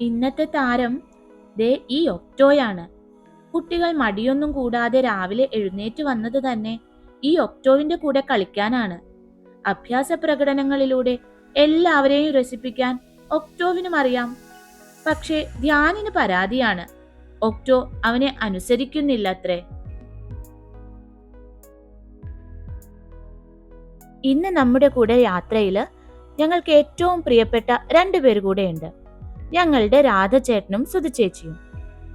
ഇന്നത്തെ താരം ദേ ഈ ഒക്ടോയാണ്. കുട്ടികൾ മടിയൊന്നും കൂടാതെ രാവിലെ എഴുന്നേറ്റ് വന്നത് തന്നെ ഈ ഒക്ടോവിന്റെ കൂടെ കളിക്കാനാണ്. അഭ്യാസ പ്രകടനങ്ങളിലൂടെ എല്ലാവരെയും രസിപ്പിക്കാൻ ഒക്ടോവിനും അറിയാം. പക്ഷേ ധ്യാനിന് പരാതിയാണ്. ഒക്ടോ അവനെ അനുസരിക്കുന്നില്ലത്രേ. ഇന്ന് നമ്മുടെ കൂടെ യാത്രയിൽ ഞങ്ങൾക്ക് ഏറ്റവും പ്രിയപ്പെട്ട രണ്ടുപേർ കൂടെയുണ്ട്. ഞങ്ങളുടെ രാധചേട്ടനും സുധചേച്ചിയും.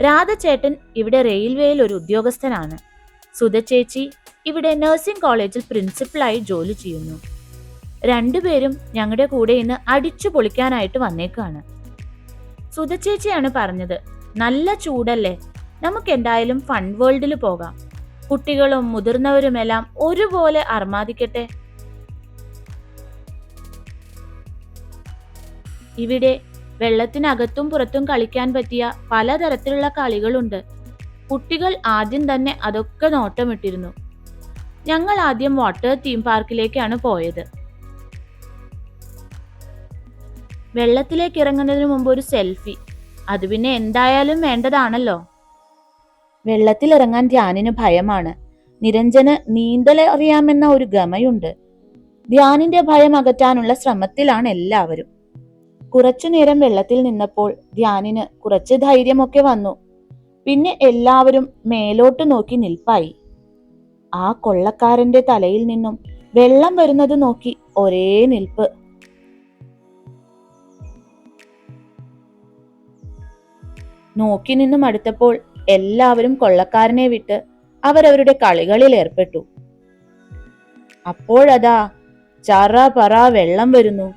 രാധചേട്ടൻ ഇവിടെ റെയിൽവേയിൽ ഒരു ഉദ്യോഗസ്ഥനാണ്. സുധചേച്ചി ഇവിടെ നഴ്സിംഗ് കോളേജിൽ പ്രിൻസിപ്പളായി ജോലി ചെയ്യുന്നു. രണ്ടുപേരും ഞങ്ങളുടെ കൂടെ ഇന്ന് അടിച്ചു പൊളിക്കാനായിട്ട് വന്നേക്കാണ്. സുധചേച്ചിയാണ് പറഞ്ഞത് നല്ല ചൂടല്ലേ? നമുക്ക് എന്തായാലും ഫൺ വേൾഡിൽ പോകാം. കുട്ടികളും മുതിർന്നവരുമെല്ലാം ഒരുപോലെ അർമാദിക്കട്ടെ? ഇവിടെ വെള്ളത്തിനകത്തും പുറത്തും കളിക്കാൻ പറ്റിയ പലതരത്തിലുള്ള കളികളുണ്ട്. കുട്ടികൾ ആദ്യം തന്നെ അതൊക്കെ നോട്ടമിട്ടിരുന്നു. ഞങ്ങൾ ആദ്യം വാട്ടർ തീം പാർക്കിലേക്കാണ് പോയത്. വെള്ളത്തിലേക്ക് ഇറങ്ങുന്നതിന് മുമ്പ് ഒരു സെൽഫി. അത് പിന്നെ എന്തായാലും വേണ്ടതാണല്ലോ. വെള്ളത്തിൽ ഇറങ്ങാൻ ധ്യാനിന് ഭയമാണ്. നിരഞ്ജന് നീന്തൽ അറിയാമെന്ന ഒരു ഗമയുണ്ട്. ധ്യാനിന്റെ ഭയം അകറ്റാനുള്ള ശ്രമത്തിലാണ് എല്ലാവരും. കുറച്ചു നേരം വെള്ളത്തിൽ നിന്നപ്പോൾ ധ്യാനിന് കുറച്ച് ധൈര്യമൊക്കെ വന്നു. പിന്നെ എല്ലാവരും മേലോട്ട് നോക്കി നിൽപ്പായി. ആ കൊള്ളക്കാരന്റെ തലയിൽ നിന്നും വെള്ളം വരുന്നത് നോക്കി ഒരേ നിൽപ്പ്. നോക്കി നിന്നും അടുത്തപ്പോൾ എല്ലാവരും കൊള്ളക്കാരനെ വിട്ട് അവരവരുടെ കളികളിൽ ഏർപ്പെട്ടു. അപ്പോഴതാ ചറ പറ വെള്ളം വരുന്നു.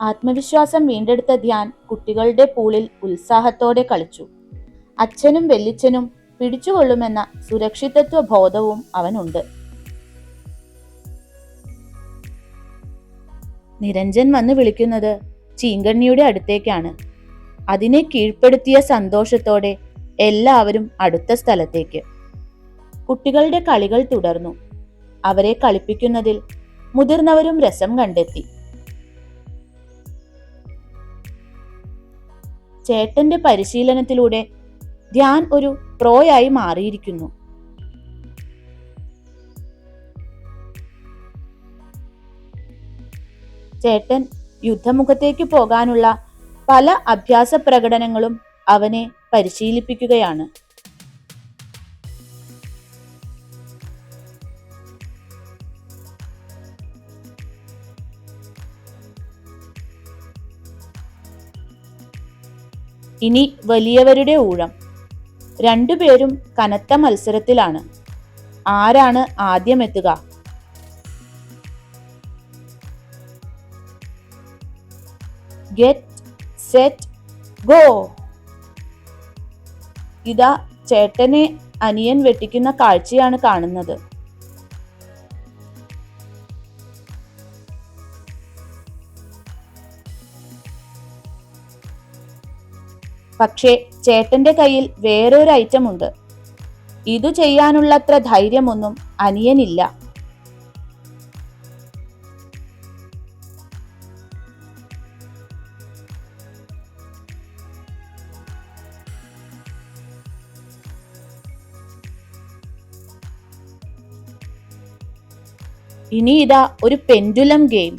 ആത്മവിശ്വാസം വീണ്ടെടുത്ത ധ്യാൻ കുട്ടികളുടെ പൂളിൽ ഉത്സാഹത്തോടെ കളിച്ചു. അച്ഛനും വെല്ലിച്ചനും പിടിച്ചുകൊള്ളുമെന്ന സുരക്ഷിതത്വ ബോധവും അവനുണ്ട്. നിരഞ്ജൻ വന്ന് വിളിക്കുന്നത് ചീങ്കണ്ണിയുടെ അടുത്തേക്കാണ്. അതിനെ കീഴ്പ്പെടുത്തിയ സന്തോഷത്തോടെ എല്ലാവരും അടുത്ത സ്ഥലത്തേക്ക്. കുട്ടികളുടെ കളികൾ തുടർന്നു. അവരെ കളിപ്പിക്കുന്നതിൽ മുതിർന്നവരും രസം കണ്ടെത്തി. ചേട്ടന്റെ പരിശീലനത്തിലൂടെ ധ്യാൻ ഒരു പ്രോയായി മാറിയിരിക്കുന്നു. ചേട്ടൻ യുദ്ധമുഖത്തേക്ക് പോകാനുള്ള പല അഭ്യാസ പ്രകടനങ്ങളും അവനെ പരിശീലിപ്പിക്കുകയാണ്. ഇനി വലിയവരുടെ ഊഴം. രണ്ടുപേരും കനത്ത മത്സരത്തിലാണ്. ആരാണ് ആദ്യം എത്തുക? ഗെറ്റ് സെറ്റ് ഗോ ഇതാ ചേട്ടനെ അനിയൻ വെട്ടിക്കുന്ന കാഴ്ചയാണ് കാണുന്നത്. പക്ഷേ ചേട്ടന്റെ കയ്യിൽ വേറൊരു ഐറ്റം ഉണ്ട് ഇതു ചെയ്യാനുള്ളത്ര ധൈര്യമൊന്നും അനിയനില്ല. ഇനി ഇതാ ഒരു പെൻഡുലം ഗെയിം.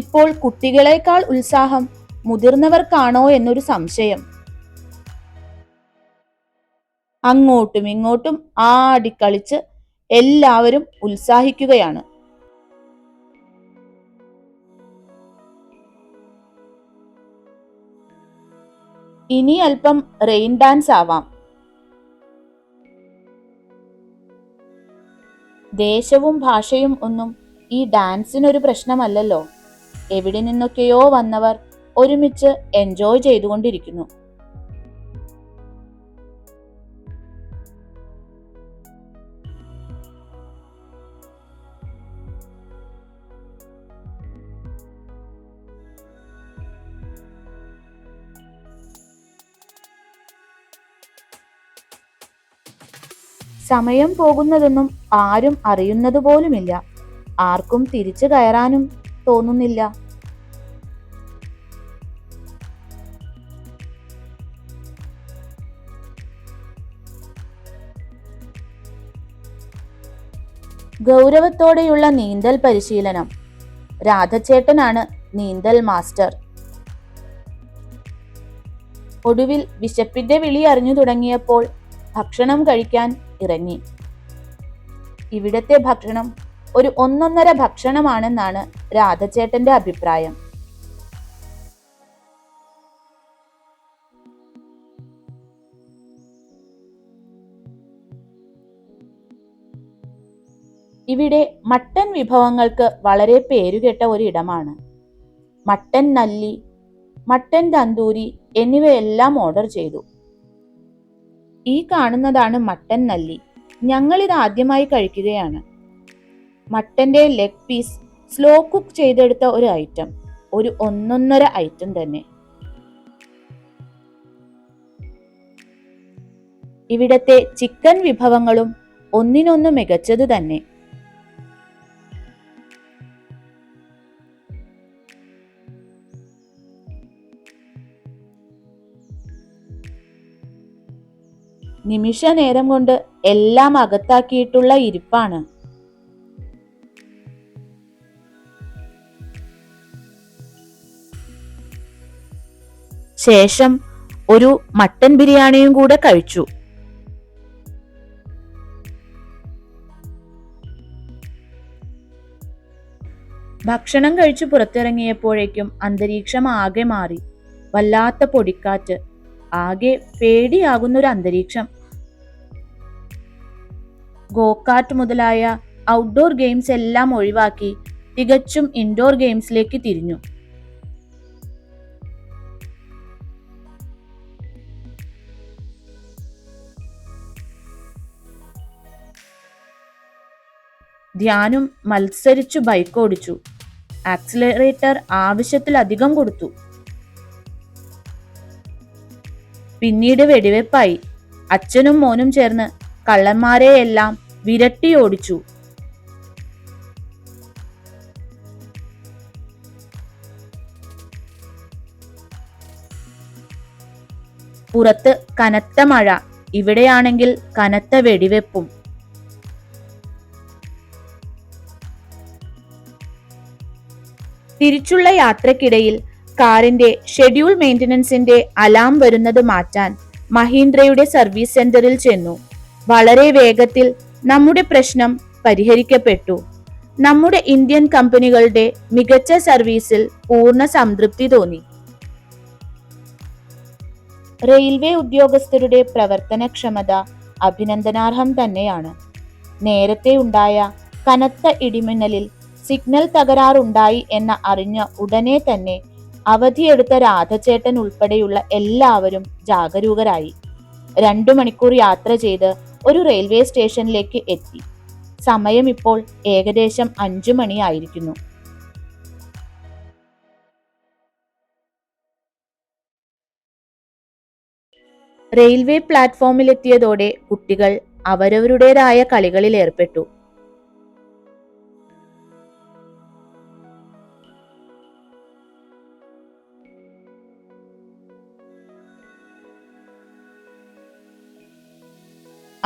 ഇപ്പോൾ കുട്ടികളെക്കാൾ ഉത്സാഹം മുതിർന്നവർക്കാണോ എന്നൊരു സംശയം. അങ്ങോട്ടും ഇങ്ങോട്ടും ആടിക്കളിച്ച് എല്ലാവരും ഉത്സാഹിക്കുകയാണ്. ഇനി അല്പം റെയിൻ ഡാൻസ് ആവാം. ദേശവും ഭാഷയും ഒന്നും ഈ ഡാൻസിനൊരു പ്രശ്നമല്ലല്ലോ. എവിടെ നിന്നൊക്കെയോ വന്നവർ ഒരുമിച്ച് എൻജോയ് ചെയ്തുകൊണ്ടിരിക്കുന്നു. സമയം പോകുന്നതൊന്നും ആരും അറിയുന്നതുപോലുമില്ല. ആർക്കും തിരിച്ചു കയറാനും തോന്നുന്നില്ല. ഗൗരവത്തോടെയുള്ള നീന്തൽ പരിശീലനം. രാധച്ചേട്ടനാണ് നീന്തൽ മാസ്റ്റർ. ഒടുവിൽ വിശപ്പിന്റെ വിളി അറിഞ്ഞു തുടങ്ങിയപ്പോൾ ഭക്ഷണം കഴിക്കാൻ ഇറങ്ങി. ഇവിടത്തെ ഭക്ഷണം ഒരു ഒന്നൊന്നര ഭക്ഷണമാണെന്നാണ് രാധചേട്ടന്റെ അഭിപ്രായം. ഇവിടെ മട്ടൻ വിഭവങ്ങൾക്ക് വളരെ പേരുകേട്ട ഇടമാണ് മട്ടൻ നല്ലി മട്ടൻ തന്തൂരി എന്നിവയെല്ലാം ഓർഡർ ചെയ്തു. ഈ കാണുന്നതാണ് മട്ടൻ നല്ലി. ഞങ്ങളിത് ആദ്യമായി കഴിക്കുകയാണ്. മട്ടന്റെ ലെഗ് പീസ് സ്ലോ കുക്ക് ചെയ്തെടുത്ത ഒരു ഐറ്റം ഒരു ഒന്നൊന്നര ഐറ്റം തന്നെ. ഇവിടത്തെ ചിക്കൻ വിഭവങ്ങളും ഒന്നിനൊന്ന് മികച്ചത് തന്നെ. നിമിഷ നേരം കൊണ്ട് എല്ലാം അകത്താക്കിയിട്ടുള്ള ഇരിപ്പാണ്. ശേഷം ഒരു മട്ടൻ ബിരിയാണിയും കൂടെ കഴിച്ചു. ഭക്ഷണം കഴിച്ചു പുറത്തിറങ്ങിയപ്പോഴേക്കും അന്തരീക്ഷം ആകെ മാറി. വല്ലാത്ത പൊടിക്കാറ്റ്. ആകെ പേടിയാകുന്നൊരു അന്തരീക്ഷം. ഗോകാർട്ട് മുതലായ ഔട്ട്ഡോർ ഗെയിംസ് എല്ലാം ഒഴിവാക്കി തികച്ചും ഇൻഡോർ ഗെയിംസിലേക്ക് തിരിഞ്ഞു. ധ്യാനും മത്സരിച്ചു ബൈക്ക് ഓടിച്ചു. ആക്സിലറേറ്റർ ആവശ്യത്തിലധികം കൊടുത്തു. പിന്നീട് വെടിവെപ്പായി. അച്ഛനും മോനും ചേർന്ന് കള്ളന്മാരെയെല്ലാം വിരട്ടി ഓടിച്ചു. പുറത്ത് കനത്ത മഴ. ഇവിടെയാണെങ്കിൽ കനത്ത വെടിവെപ്പും. തിരിച്ചുള്ള യാത്രക്കിടയിൽ കാറിന്റെ ഷെഡ്യൂൾ മെയിന്റനൻസിന്റെ അലാം വരുന്നത് മാറ്റാൻ മഹീന്ദ്രയുടെ സർവീസ് സെന്ററിൽ ചെന്നു. വളരെ വേഗത്തിൽ നമ്മുടെ പ്രശ്നം പരിഹരിക്കപ്പെട്ടു. നമ്മുടെ ഇന്ത്യൻ കമ്പനികളുടെ മികച്ച സർവീസിൽ പൂർണ സംതൃപ്തി തോന്നി. റെയിൽവേ ഉദ്യോഗസ്ഥരുടെ പ്രവർത്തനക്ഷമത അഭിനന്ദനാർഹം തന്നെയാണ്. നേരത്തെ ഉണ്ടായ കനത്ത ഇടിമിന്നലിൽ സിഗ്നൽ തകരാറുണ്ടായി എന്ന അറിഞ്ഞ ഉടനെ തന്നെ അവധിയെടുത്ത രാധചേട്ടൻ ഉൾപ്പെടെയുള്ള എല്ലാവരും ജാഗരൂകരായി. രണ്ടു മണിക്കൂർ യാത്ര ചെയ്ത് ഒരു റെയിൽവേ സ്റ്റേഷനിലേക്ക് എത്തി. സമയം ഇപ്പോൾ ഏകദേശം അഞ്ചു മണിയായിരിക്കുന്നു. റെയിൽവേ പ്ലാറ്റ്ഫോമിലെത്തിയതോടെ കുട്ടികൾ അവരവരുടേതായ കളികളിൽ ഏർപ്പെട്ടു.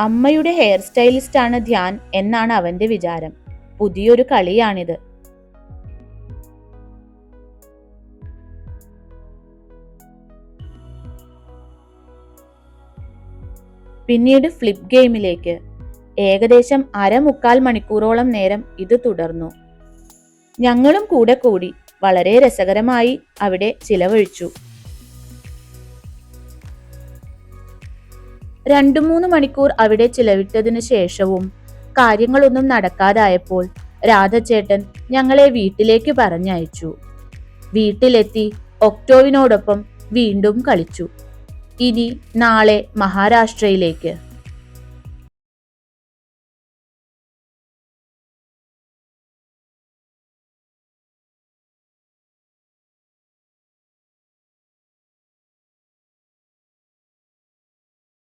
അമ്മയുടെ ഹെയർ സ്റ്റൈലിസ്റ്റ് ആണ് ധ്യാൻ എന്നാണ് അവന്റെ വിചാരം. പുതിയൊരു കളിയാണിത്. പിന്നീട് ഫ്ലിപ്പ് ഗെയിമിലേക്ക് ഏകദേശം അരമുക്കാൽ മണിക്കൂറോളം നേരം ഇത് തുടർന്നു. ഞങ്ങളും കൂടെ കൂടി വളരെ രസകരമായി അവിടെ ചിലവഴിച്ചു. രണ്ടു മൂന്ന് മണിക്കൂർ അവിടെ ചിലവിട്ടതിനു ശേഷവും കാര്യങ്ങളൊന്നും നടക്കാതായപ്പോൾ രാധചേട്ടൻ ഞങ്ങളെ വീട്ടിലേക്ക് പറഞ്ഞയച്ചു. വീട്ടിലെത്തി ഒക്ടോവിനോടൊപ്പം വീണ്ടും കളിച്ചു. ഇനി നാളെ മഹാരാഷ്ട്രയിലേക്ക്.